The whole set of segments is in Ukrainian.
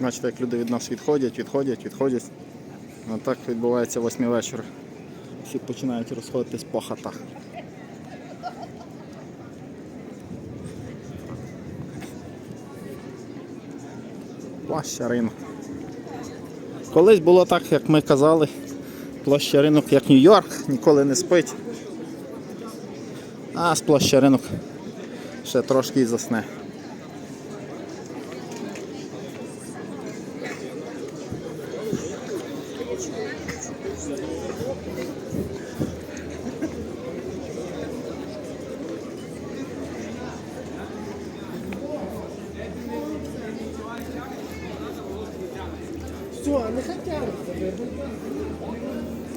Бачите, як люди від нас відходять, відходять, відходять. А так відбувається восьмій вечора. Всі починають розходитись по хатах. Площа ринок. Колись було так, як ми казали, площа ринок як Нью-Йорк, ніколи не спить. А з площа ринок ще трошки і засне.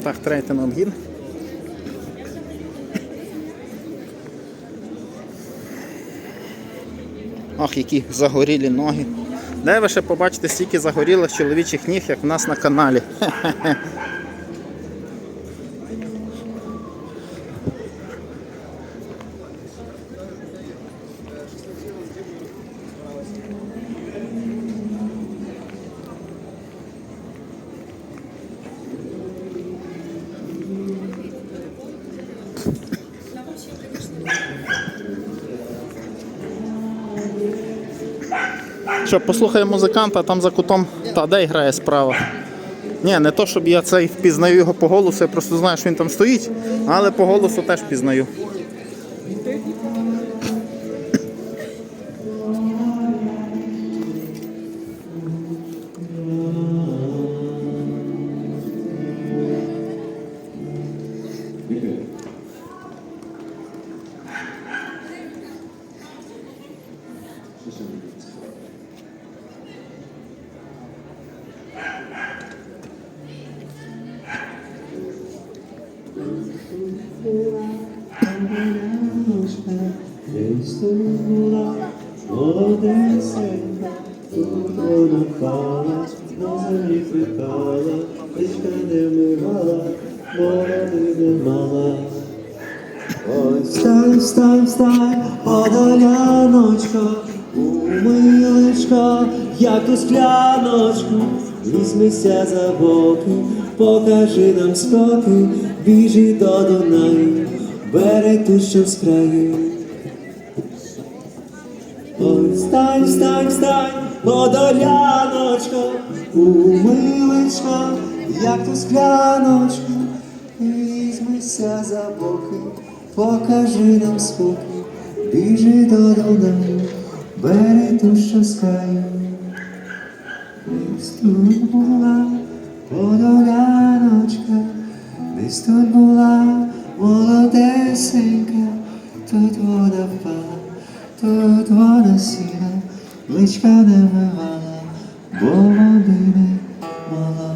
Так, третій на обгін. Ах, які загорілі ноги. Де ви ще побачите стільки загорілих чоловічих ніг, як в нас на каналі. Хе-хе-хе. Що, послухай музиканта, там за кутом та де грає справа. Ні, не то, щоб я цей впізнаю його по голосу, я просто знаю, що він там стоїть, але по голосу теж впізнаю. Істина молодесенька, тут вона впала, на землі припала, річка не вмивала, бороди не мала. Ой, встань, встань, встань, подоляночка, умилечка, як ту скляночку, візьмися за боки, покажи нам спокій, біжи до Дунаю, бери ту, що з краю. Встань, встань, встань, подоляночка, умилечка, як ту скляночку, візьмися за боки, покажи нам спокій, біжи до Дунаю, бери ту, що з краю. Десь тут була подоляночка, десь тут була молодесенька, тут вона сіла, личка не вмивала, бо води не мала.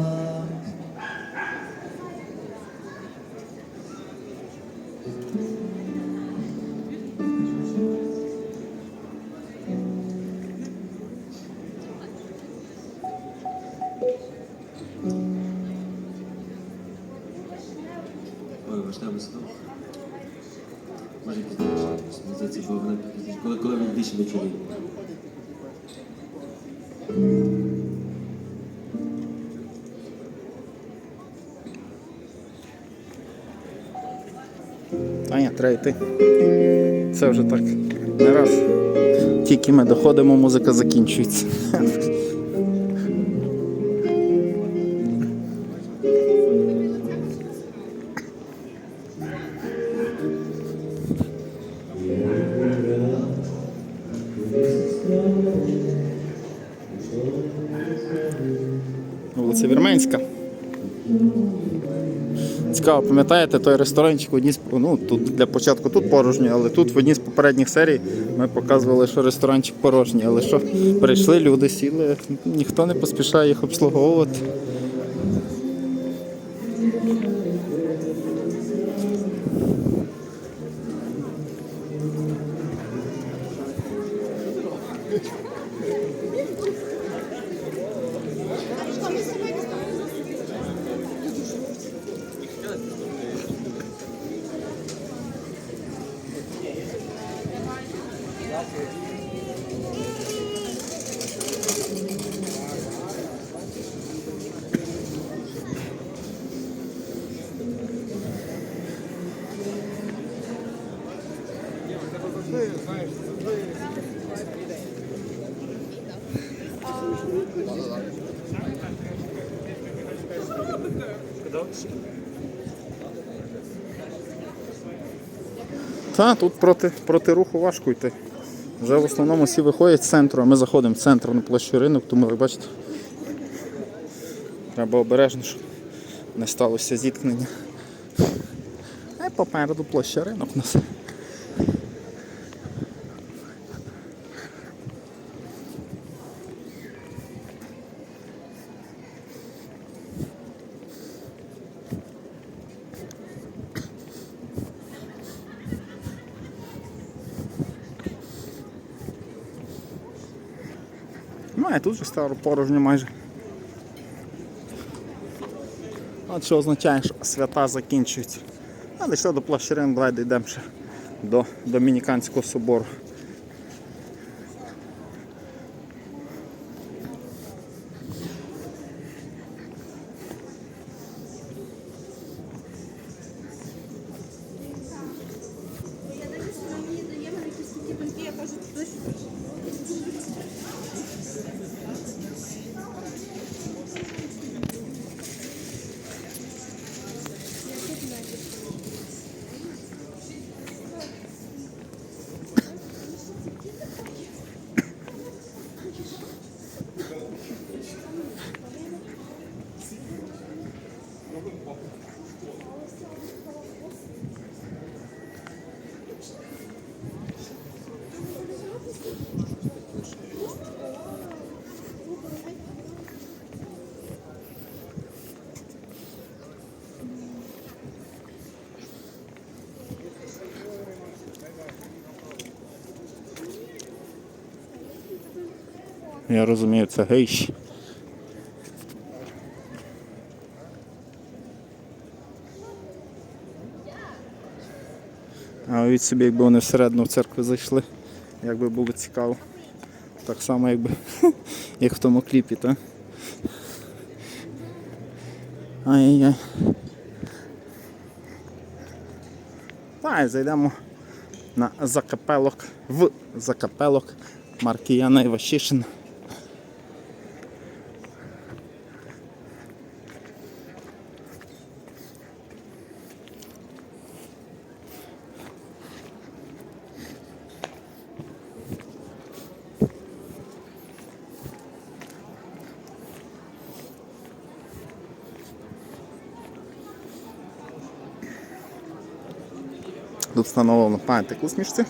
А ні, треба йти. Це вже так не раз. Тільки ми доходимо, музика закінчується. Вірменська. Цікаво, пам'ятаєте, той ресторанчик одні з, ну, тут для початку тут порожній, але тут в одній з попередніх серій ми показували, що ресторанчик порожній, але що прийшли люди, сіли, ніхто не поспішає їх обслуговувати. Та, тут проти проти руху важко йти. Вже в основному всі виходять з центру, а ми заходимо в центр на площу ринок, тому ви бачите. Треба обережно, щоб не сталося зіткнення. А попереду площа ринок у нас. А тут вже стало порожньо майже. От що означає, що свята закінчуються. А дійшли до плащерин, давай дійдемо ще до Домініканського собору. Я розумію, це гейші. А уявіть собі, якби вони всередину в церкву зайшли, як би було цікаво. Так само, якби, як в тому кліпі, так? Ай-яй-яй. Давай зайдемо на закапелок, в закапелок Маркіяна Івашишина. Тут встановлено пам'ятник усмішці.